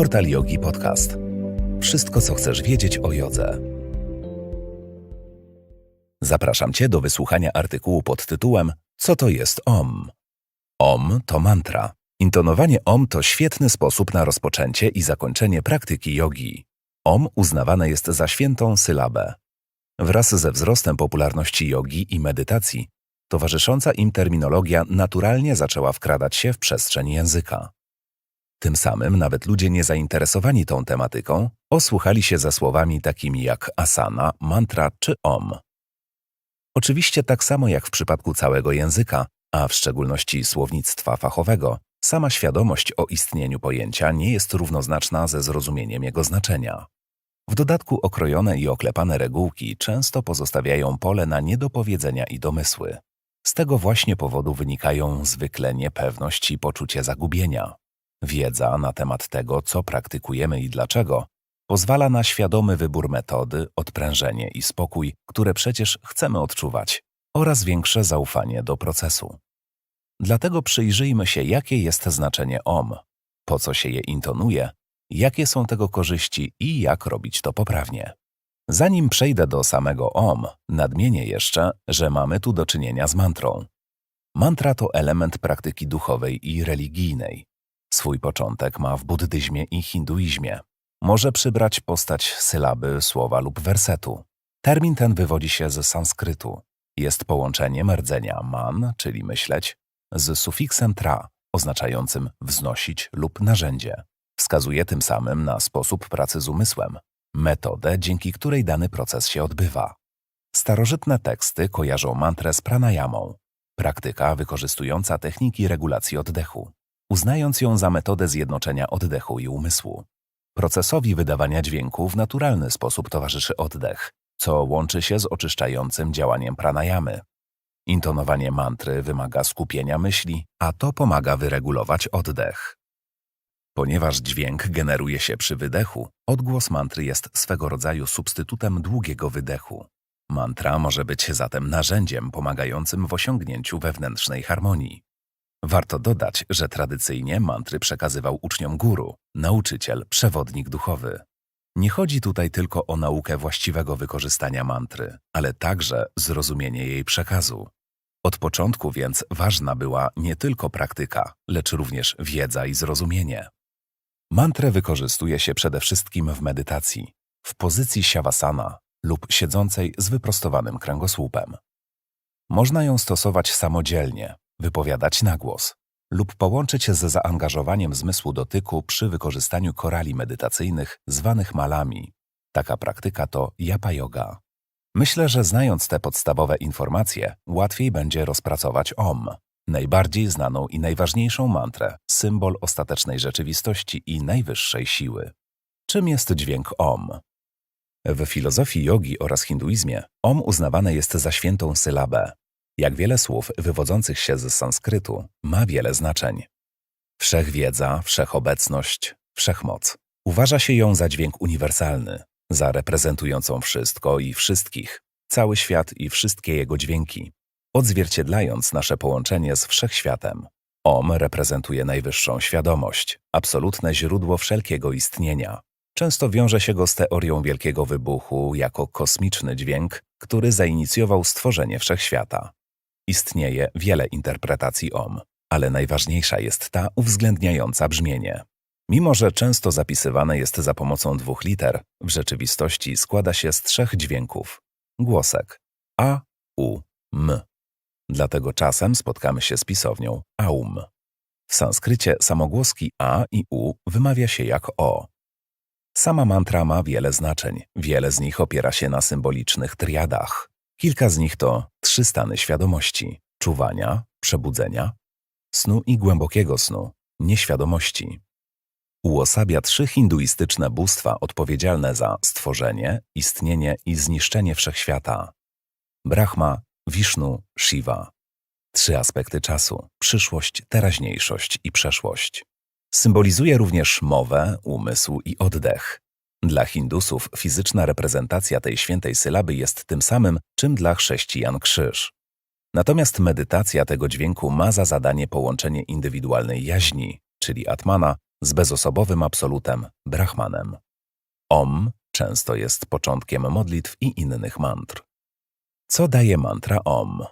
Portal Yogi Podcast. Wszystko, co chcesz wiedzieć o jodze. Zapraszam Cię do wysłuchania artykułu pod tytułem Co to jest OM? OM to mantra. Intonowanie OM to świetny sposób na rozpoczęcie i zakończenie praktyki jogi. OM uznawane jest za świętą sylabę. Wraz ze wzrostem popularności jogi i medytacji, towarzysząca im terminologia naturalnie zaczęła wkradać się w przestrzeń języka. Tym samym nawet ludzie niezainteresowani tą tematyką osłuchali się za słowami takimi jak asana, mantra czy om. Oczywiście tak samo jak w przypadku całego języka, a w szczególności słownictwa fachowego, sama świadomość o istnieniu pojęcia nie jest równoznaczna ze zrozumieniem jego znaczenia. W dodatku okrojone i oklepane regułki często pozostawiają pole na niedopowiedzenia i domysły. Z tego właśnie powodu wynikają zwykle niepewność i poczucie zagubienia. Wiedza na temat tego, co praktykujemy i dlaczego, pozwala na świadomy wybór metody, odprężenie i spokój, które przecież chcemy odczuwać, oraz większe zaufanie do procesu. Dlatego przyjrzyjmy się, jakie jest znaczenie OM, po co się je intonuje, jakie są tego korzyści i jak robić to poprawnie. Zanim przejdę do samego OM, nadmienię jeszcze, że mamy tu do czynienia z mantrą. Mantra to element praktyki duchowej i religijnej. Swój początek ma w buddyzmie i hinduizmie. Może przybrać postać sylaby, słowa lub wersetu. Termin ten wywodzi się z sanskrytu. Jest połączeniem rdzenia man, czyli myśleć, z sufiksem tra, oznaczającym wznosić lub narzędzie. Wskazuje tym samym na sposób pracy z umysłem, metodę, dzięki której dany proces się odbywa. Starożytne teksty kojarzą mantrę z pranayamą, praktyka wykorzystująca techniki regulacji oddechu uznając ją za metodę zjednoczenia oddechu i umysłu. Procesowi wydawania dźwięku w naturalny sposób towarzyszy oddech, co łączy się z oczyszczającym działaniem pranayamy. Intonowanie mantry wymaga skupienia myśli, a to pomaga wyregulować oddech. Ponieważ dźwięk generuje się przy wydechu, odgłos mantry jest swego rodzaju substytutem długiego wydechu. Mantra może być zatem narzędziem pomagającym w osiągnięciu wewnętrznej harmonii. Warto dodać, że tradycyjnie mantry przekazywał uczniom guru, nauczyciel, przewodnik duchowy. Nie chodzi tutaj tylko o naukę właściwego wykorzystania mantry, ale także zrozumienie jej przekazu. Od początku więc ważna była nie tylko praktyka, lecz również wiedza i zrozumienie. Mantrę wykorzystuje się przede wszystkim w medytacji, w pozycji siawasana lub siedzącej z wyprostowanym kręgosłupem. Można ją stosować samodzielnie, wypowiadać na głos lub połączyć z zaangażowaniem zmysłu dotyku przy wykorzystaniu korali medytacyjnych zwanych malami. Taka praktyka to japa yoga. Myślę, że znając te podstawowe informacje, łatwiej będzie rozpracować OM, najbardziej znaną i najważniejszą mantrę, symbol ostatecznej rzeczywistości i najwyższej siły. Czym jest dźwięk OM? W filozofii jogi oraz hinduizmie OM uznawane jest za świętą sylabę, jak wiele słów wywodzących się z sanskrytu, ma wiele znaczeń. Wszechwiedza, wszechobecność, wszechmoc. Uważa się ją za dźwięk uniwersalny, za reprezentującą wszystko i wszystkich, cały świat i wszystkie jego dźwięki, odzwierciedlając nasze połączenie z wszechświatem. Om reprezentuje najwyższą świadomość, absolutne źródło wszelkiego istnienia. Często wiąże się go z teorią wielkiego wybuchu jako kosmiczny dźwięk, który zainicjował stworzenie wszechświata. Istnieje wiele interpretacji OM, ale najważniejsza jest ta uwzględniająca brzmienie. Mimo, że często zapisywane jest za pomocą dwóch liter, w rzeczywistości składa się z trzech dźwięków. Głosek A, U, M. Dlatego czasem spotkamy się z pisownią AUM. W sanskrycie samogłoski A i U wymawia się jak O. Sama mantra ma wiele znaczeń, wiele z nich opiera się na symbolicznych triadach. Kilka z nich to trzy stany świadomości: czuwania, przebudzenia, snu i głębokiego snu, nieświadomości. Uosabia trzy hinduistyczne bóstwa odpowiedzialne za stworzenie, istnienie i zniszczenie wszechświata: Brahma, Vishnu, Shiva. Trzy aspekty czasu: przyszłość, teraźniejszość i przeszłość. Symbolizuje również mowę, umysł i oddech, dla Hindusów fizyczna reprezentacja tej świętej sylaby jest tym samym, czym dla chrześcijan krzyż. Natomiast medytacja tego dźwięku ma za zadanie połączenie indywidualnej jaźni, czyli atmana, z bezosobowym absolutem, Brahmanem. Om często jest początkiem modlitw i innych mantr. Co daje mantra Om?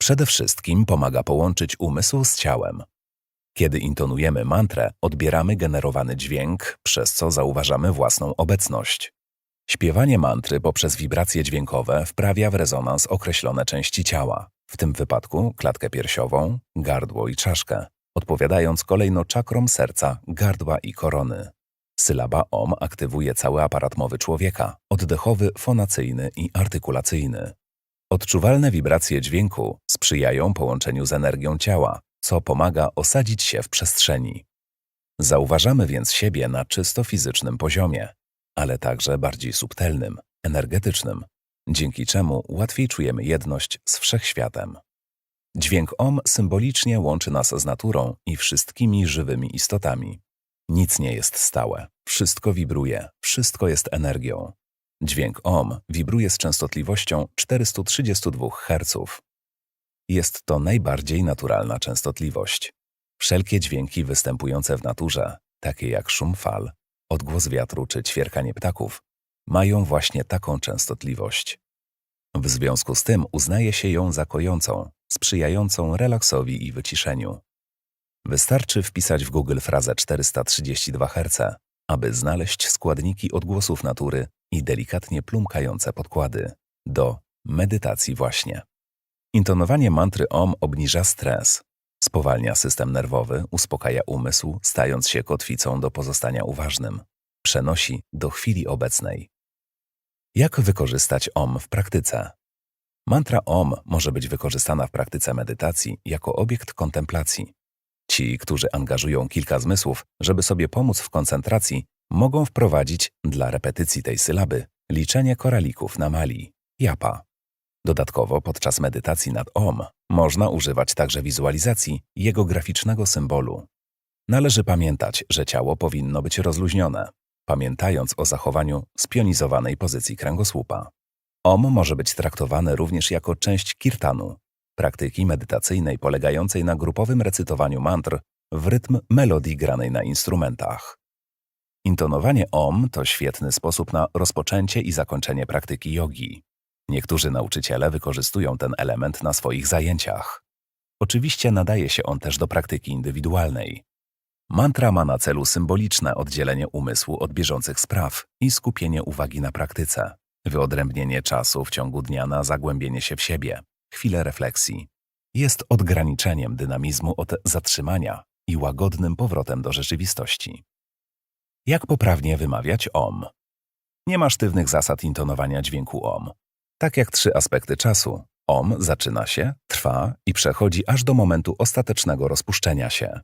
Przede wszystkim pomaga połączyć umysł z ciałem. Kiedy intonujemy mantrę, odbieramy generowany dźwięk, przez co zauważamy własną obecność. Śpiewanie mantry poprzez wibracje dźwiękowe wprawia w rezonans określone części ciała, w tym wypadku klatkę piersiową, gardło i czaszkę, odpowiadając kolejno czakrom serca, gardła i korony. Sylaba OM aktywuje cały aparat mowy człowieka, oddechowy, fonacyjny i artykulacyjny. Odczuwalne wibracje dźwięku sprzyjają połączeniu z energią ciała, co pomaga osadzić się w przestrzeni. Zauważamy więc siebie na czysto fizycznym poziomie, ale także bardziej subtelnym, energetycznym, dzięki czemu łatwiej czujemy jedność z wszechświatem. Dźwięk OM symbolicznie łączy nas z naturą i wszystkimi żywymi istotami. Nic nie jest stałe, wszystko wibruje, wszystko jest energią. Dźwięk OM wibruje z częstotliwością 432 Hz. Jest to najbardziej naturalna częstotliwość. Wszelkie dźwięki występujące w naturze, takie jak szum fal, odgłos wiatru czy ćwierkanie ptaków, mają właśnie taką częstotliwość. W związku z tym uznaje się ją za kojącą, sprzyjającą relaksowi i wyciszeniu. Wystarczy wpisać w Google frazę 432 Hz, aby znaleźć składniki odgłosów natury i delikatnie plumkające podkłady do medytacji właśnie. Intonowanie mantry OM obniża stres, spowalnia system nerwowy, uspokaja umysł, stając się kotwicą do pozostania uważnym, przenosi do chwili obecnej. Jak wykorzystać OM w praktyce? Mantra OM może być wykorzystana w praktyce medytacji jako obiekt kontemplacji. Ci, którzy angażują kilka zmysłów, żeby sobie pomóc w koncentracji, mogą wprowadzić dla repetycji tej sylaby liczenie koralików na mali, japa. Dodatkowo podczas medytacji nad OM można używać także wizualizacji jego graficznego symbolu. Należy pamiętać, że ciało powinno być rozluźnione, pamiętając o zachowaniu spionizowanej pozycji kręgosłupa. OM może być traktowany również jako część kirtanu, praktyki medytacyjnej polegającej na grupowym recytowaniu mantr w rytm melodii granej na instrumentach. Intonowanie OM to świetny sposób na rozpoczęcie i zakończenie praktyki jogi. Niektórzy nauczyciele wykorzystują ten element na swoich zajęciach. Oczywiście nadaje się on też do praktyki indywidualnej. Mantra ma na celu symboliczne oddzielenie umysłu od bieżących spraw i skupienie uwagi na praktyce, wyodrębnienie czasu w ciągu dnia na zagłębienie się w siebie, chwilę refleksji. Jest odgraniczeniem dynamizmu od zatrzymania i łagodnym powrotem do rzeczywistości. Jak poprawnie wymawiać OM? Nie ma sztywnych zasad intonowania dźwięku OM. Tak jak trzy aspekty czasu, OM zaczyna się, trwa i przechodzi aż do momentu ostatecznego rozpuszczenia się.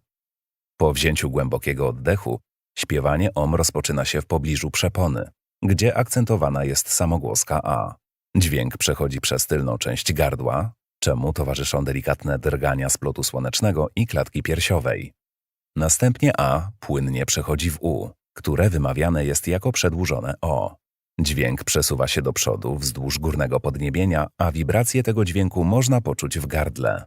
Po wzięciu głębokiego oddechu, śpiewanie OM rozpoczyna się w pobliżu przepony, gdzie akcentowana jest samogłoska A. Dźwięk przechodzi przez tylną część gardła, czemu towarzyszą delikatne drgania splotu słonecznego i klatki piersiowej. Następnie A płynnie przechodzi w U, które wymawiane jest jako przedłużone O. Dźwięk przesuwa się do przodu wzdłuż górnego podniebienia, a wibrację tego dźwięku można poczuć w gardle.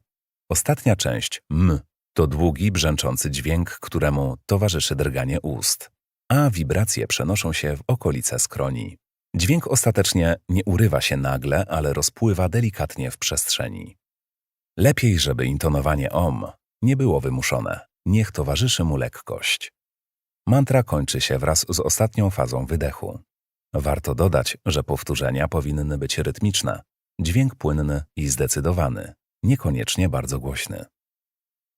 Ostatnia część, m, to długi, brzęczący dźwięk, któremu towarzyszy drganie ust, a wibracje przenoszą się w okolice skroni. Dźwięk ostatecznie nie urywa się nagle, ale rozpływa delikatnie w przestrzeni. Lepiej, żeby intonowanie om nie było wymuszone, niech towarzyszy mu lekkość. Mantra kończy się wraz z ostatnią fazą wydechu. Warto dodać, że powtórzenia powinny być rytmiczne, dźwięk płynny i zdecydowany, niekoniecznie bardzo głośny.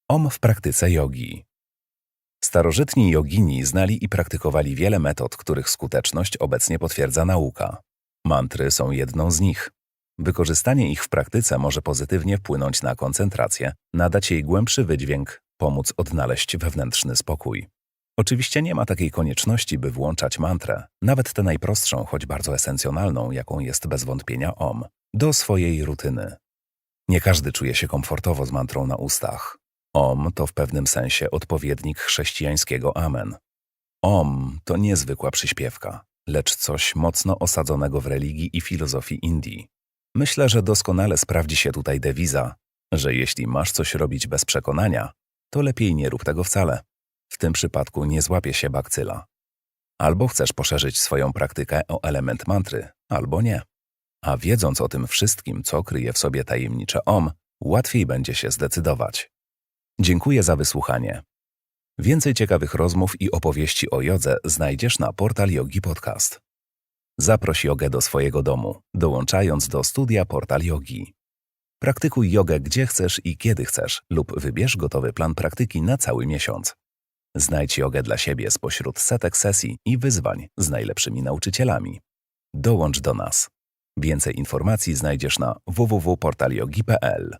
Om w praktyce jogi. Starożytni jogini znali i praktykowali wiele metod, których skuteczność obecnie potwierdza nauka. Mantry są jedną z nich. Wykorzystanie ich w praktyce może pozytywnie wpłynąć na koncentrację, nadać jej głębszy wydźwięk, pomóc odnaleźć wewnętrzny spokój. Oczywiście nie ma takiej konieczności, by włączać mantrę, nawet tę najprostszą, choć bardzo esencjonalną, jaką jest bez wątpienia OM, do swojej rutyny. Nie każdy czuje się komfortowo z mantrą na ustach. OM to w pewnym sensie odpowiednik chrześcijańskiego Amen. OM to niezwykła przyśpiewka, lecz coś mocno osadzonego w religii i filozofii Indii. Myślę, że doskonale sprawdzi się tutaj dewiza, że jeśli masz coś robić bez przekonania, to lepiej nie rób tego wcale. W tym przypadku nie złapie się bakcyla. Albo chcesz poszerzyć swoją praktykę o element mantry, albo nie. A wiedząc o tym wszystkim, co kryje w sobie tajemnicze OM, łatwiej będzie się zdecydować. Dziękuję za wysłuchanie. Więcej ciekawych rozmów i opowieści o jodze znajdziesz na portal Yogi Podcast. Zaproś jogę do swojego domu, dołączając do studia Portal Yogi. Praktykuj jogę gdzie chcesz i kiedy chcesz lub wybierz gotowy plan praktyki na cały miesiąc. Znajdź jogę dla siebie spośród setek sesji i wyzwań z najlepszymi nauczycielami. Dołącz do nas. Więcej informacji znajdziesz na www.portalyogi.pl.